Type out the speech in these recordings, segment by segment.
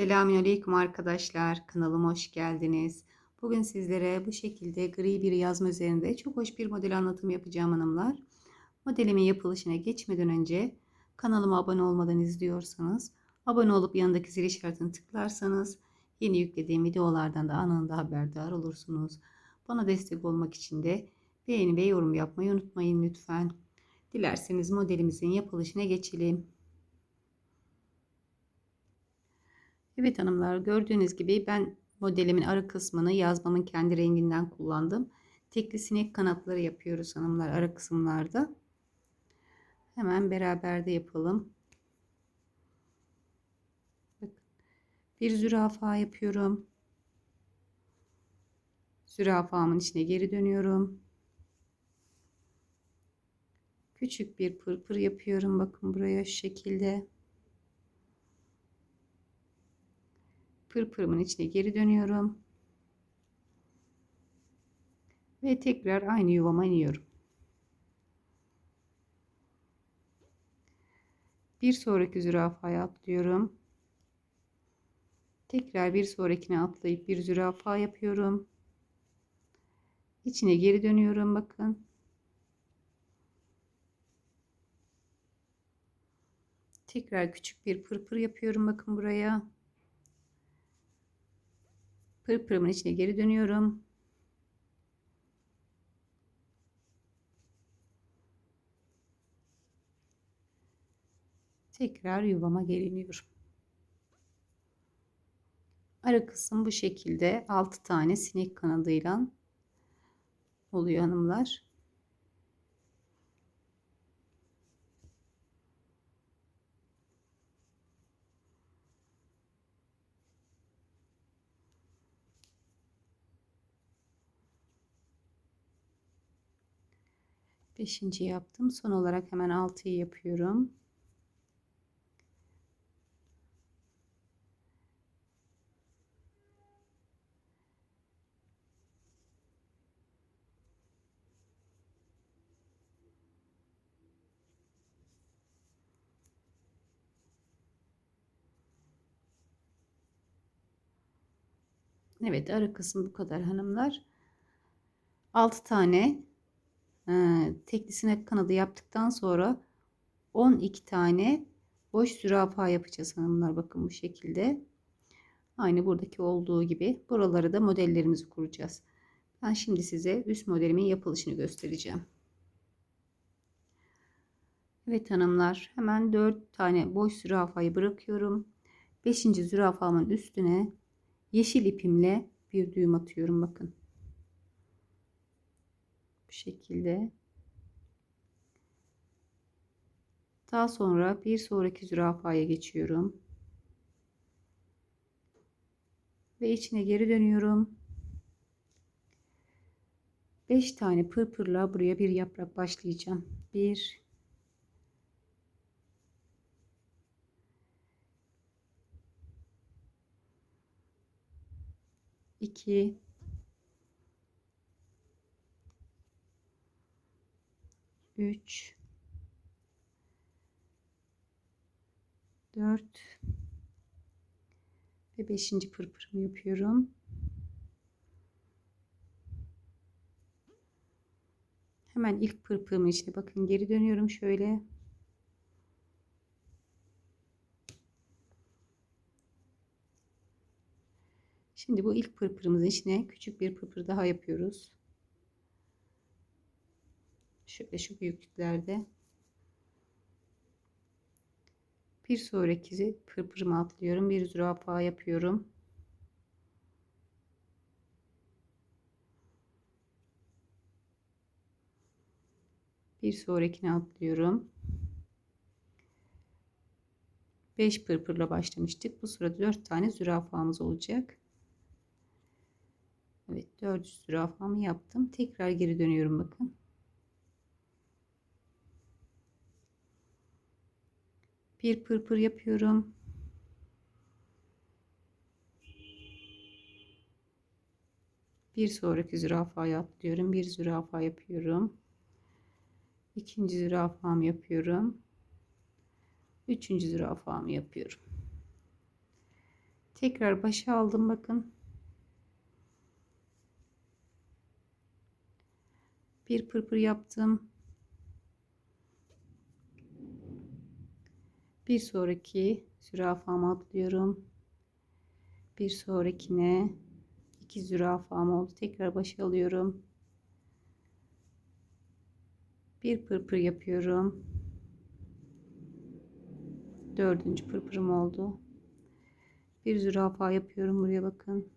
Selamünaleyküm arkadaşlar. Kanalıma hoş geldiniz. Bugün sizlere bu şekilde gri bir yazma üzerinde çok hoş bir model anlatımı yapacağım hanımlar. Modelimin yapılışına geçmeden önce kanalıma abone olmadan izliyorsanız abone olup yanındaki zil işaretini tıklarsanız yeni yüklediğim videolardan da anında haberdar olursunuz. Bana destek olmak için de beğeni ve yorum yapmayı unutmayın lütfen. Dilerseniz modelimizin yapılışına geçelim. Evet hanımlar gördüğünüz gibi ben modelimin arı kısmını yazmamın kendi renginden kullandım. Tekli sinek kanatları yapıyoruz hanımlar ara kısımlarda. Hemen beraber de yapalım. Bir zürafa yapıyorum. Zürafamın içine geri dönüyorum. Küçük bir pırpır yapıyorum. Bakın buraya şu şekilde. Pırpırımın içine geri dönüyorum. Ve tekrar aynı yuvama iniyorum. Bir sonraki zürafaya atlıyorum. Tekrar bir sonrakine atlayıp bir zürafa yapıyorum. İçine geri dönüyorum bakın. Tekrar küçük bir pırpır yapıyorum bakın buraya. Pırpırımın içine geri dönüyorum. Tekrar yuvama geliniyorum. Ara kısım bu şekilde 6 tane sinek kanadıyla oluyor hanımlar. Beşinci yaptım. Son olarak hemen altıyı yapıyorum. Evet ara kısım bu kadar hanımlar. 6 tane teklisine kanadı yaptıktan sonra 12 tane boş zürafa yapacağız hanımlar. Bakın bu şekilde. Aynı buradaki olduğu gibi. Buraları da modellerimizi kuracağız. Ben şimdi size üst modelimin yapılışını göstereceğim. Evet hanımlar hemen 4 tane boş zürafayı bırakıyorum. 5. zürafamın üstüne yeşil ipimle bir düğüm atıyorum bakın bu şekilde. Daha sonra bir sonraki zürafaya geçiyorum. Ve içine geri dönüyorum. 5 tane pırpırla buraya bir yaprak başlayacağım. 1 2 3 4 ve 5. pırpırımı yapıyorum. Hemen ilk pırpırımın içine bakın geri dönüyorum şöyle. Şimdi bu ilk pırpırımızın içine küçük bir pırpır daha yapıyoruz. Şöyle şu büyüklüklerde. Bir sonraki pırpırımı atlıyorum. Bir zürafa yapıyorum. Bir sonrakine atlıyorum. 5 pırpırla başlamıştık. Bu sırada 4 tane zürafamız olacak. Evet 4 zürafamı yaptım. Tekrar geri dönüyorum bakın. Bir pırpır yapıyorum. Bir sonraki zürafaya atlıyorum. Bir zürafa yapıyorum. İkinci zürafamı yapıyorum. Üçüncü zürafamı yapıyorum. Tekrar başa aldım bakın. Bir pırpır yaptım. Bir sonraki zürafama atlıyorum. Bir sonrakine iki zürafam oldu. Tekrar başa alıyorum. Bir pırpır yapıyorum. Dördüncü pırpırım oldu. Bir zürafa yapıyorum buraya bakın.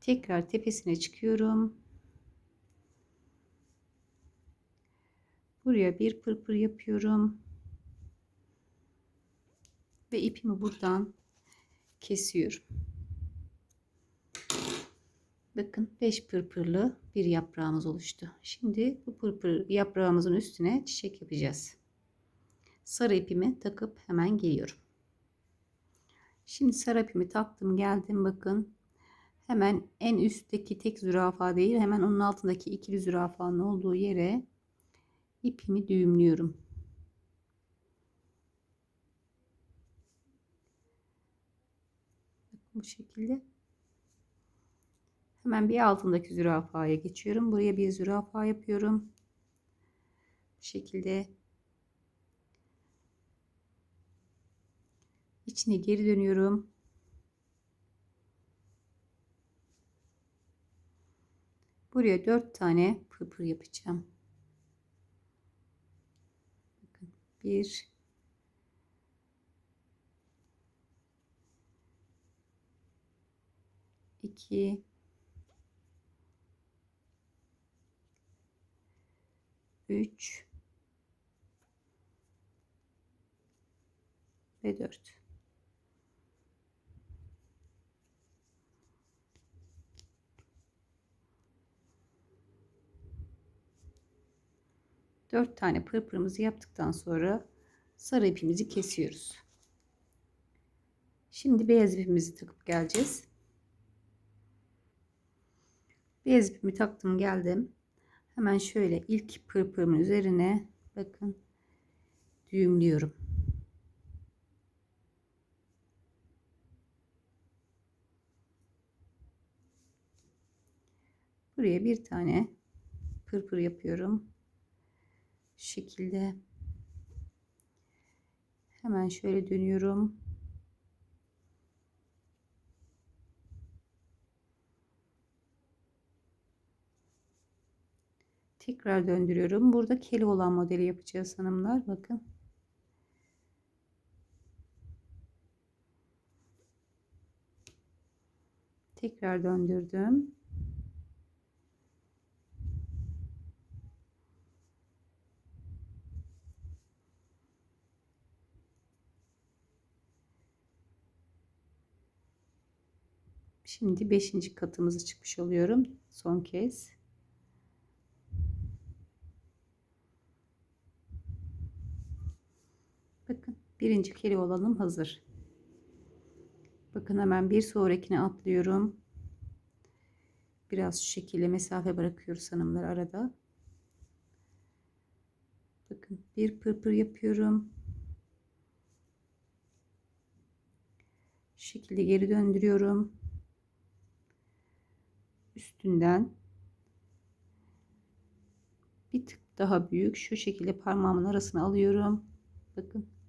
Tekrar tepesine çıkıyorum. Buraya bir pırpır yapıyorum. Ve ipimi buradan kesiyorum. Bakın 5 pırpırlı bir yaprağımız oluştu. Şimdi bu pırpır yaprağımızın üstüne çiçek yapacağız. Sarı ipimi takıp hemen geliyorum. Şimdi sarı ipimi taktım geldim bakın. Hemen en üstteki tek zürafa değil hemen onun altındaki ikili zürafanın olduğu yere ipimi düğümlüyorum. Bu şekilde. Hemen bir altındaki zürafaya geçiyorum. Buraya bir zürafa yapıyorum. Bu şekilde. İçine geri dönüyorum. Buraya dört tane pırpır yapacağım. Bakın bir 2 3 ve 4 4 tane pırpırımızı yaptıktan sonra sarı ipimizi kesiyoruz. Şimdi beyaz ipimizi takıp geleceğiz. Beyaz ipimi taktım geldim. Hemen şöyle ilk pırpırımın üzerine bakın düğümlüyorum. Buraya bir tane pırpır yapıyorum. Şu şekilde hemen şöyle dönüyorum. Tekrar döndürüyorum. Burada keli olan modeli yapacağız hanımlar. Bakın. Tekrar döndürdüm. Şimdi 5. katımızı çıkmış oluyorum. Son kez. Bakın birinci kere olanım hazır. Bakın hemen bir sonrakine atlıyorum. Biraz şu şekilde mesafe bırakıyoruz hanımlar arada. Bakın bir pırpır yapıyorum. Şu şekilde geri döndürüyorum. Üstünden bir tık daha büyük şu şekilde parmağımın arasına alıyorum. Bakın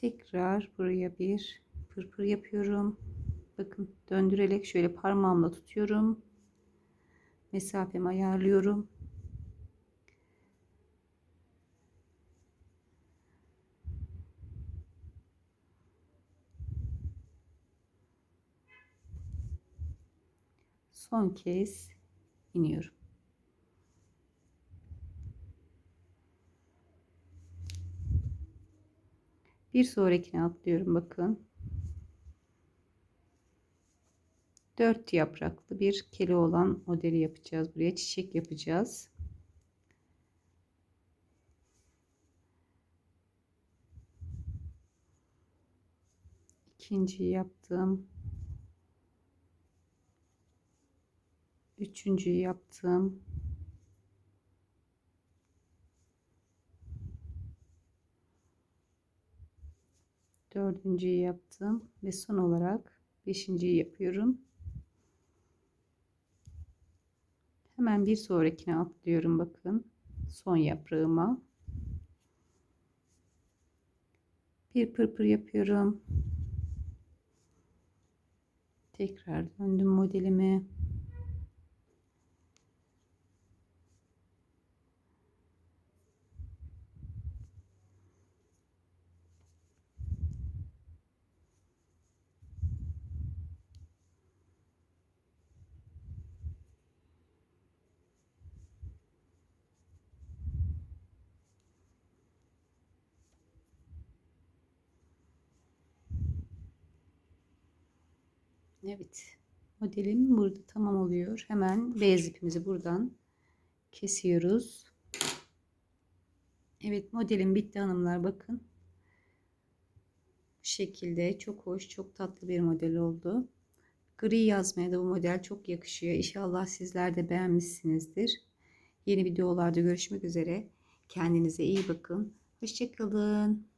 Tekrar buraya bir pırpır yapıyorum. Bakın döndürerek şöyle parmağımla tutuyorum. Mesafemi ayarlıyorum. Son kez iniyorum. Bir sonrakine atlıyorum bakın. Dört yapraklı bir kele olan modeli yapacağız. Buraya çiçek yapacağız. İkinciyi yaptım. Üçüncüyü yaptım. Dördüncüyü yaptım ve son olarak beşinciyi yapıyorum. Hemen bir sonrakine atlıyorum bakın. Son yaprağıma. Bir pırpır yapıyorum. Tekrar döndüm modelime. Evet. Modelim burada tamam oluyor. Hemen beyaz ipimizi buradan kesiyoruz. Evet modelim bitti hanımlar bakın. Bu şekilde çok hoş çok tatlı bir model oldu. Gri yazmaya da bu model çok yakışıyor. İnşallah sizler de beğenmişsinizdir. Yeni videolarda görüşmek üzere. Kendinize iyi bakın. Hoşçakalın.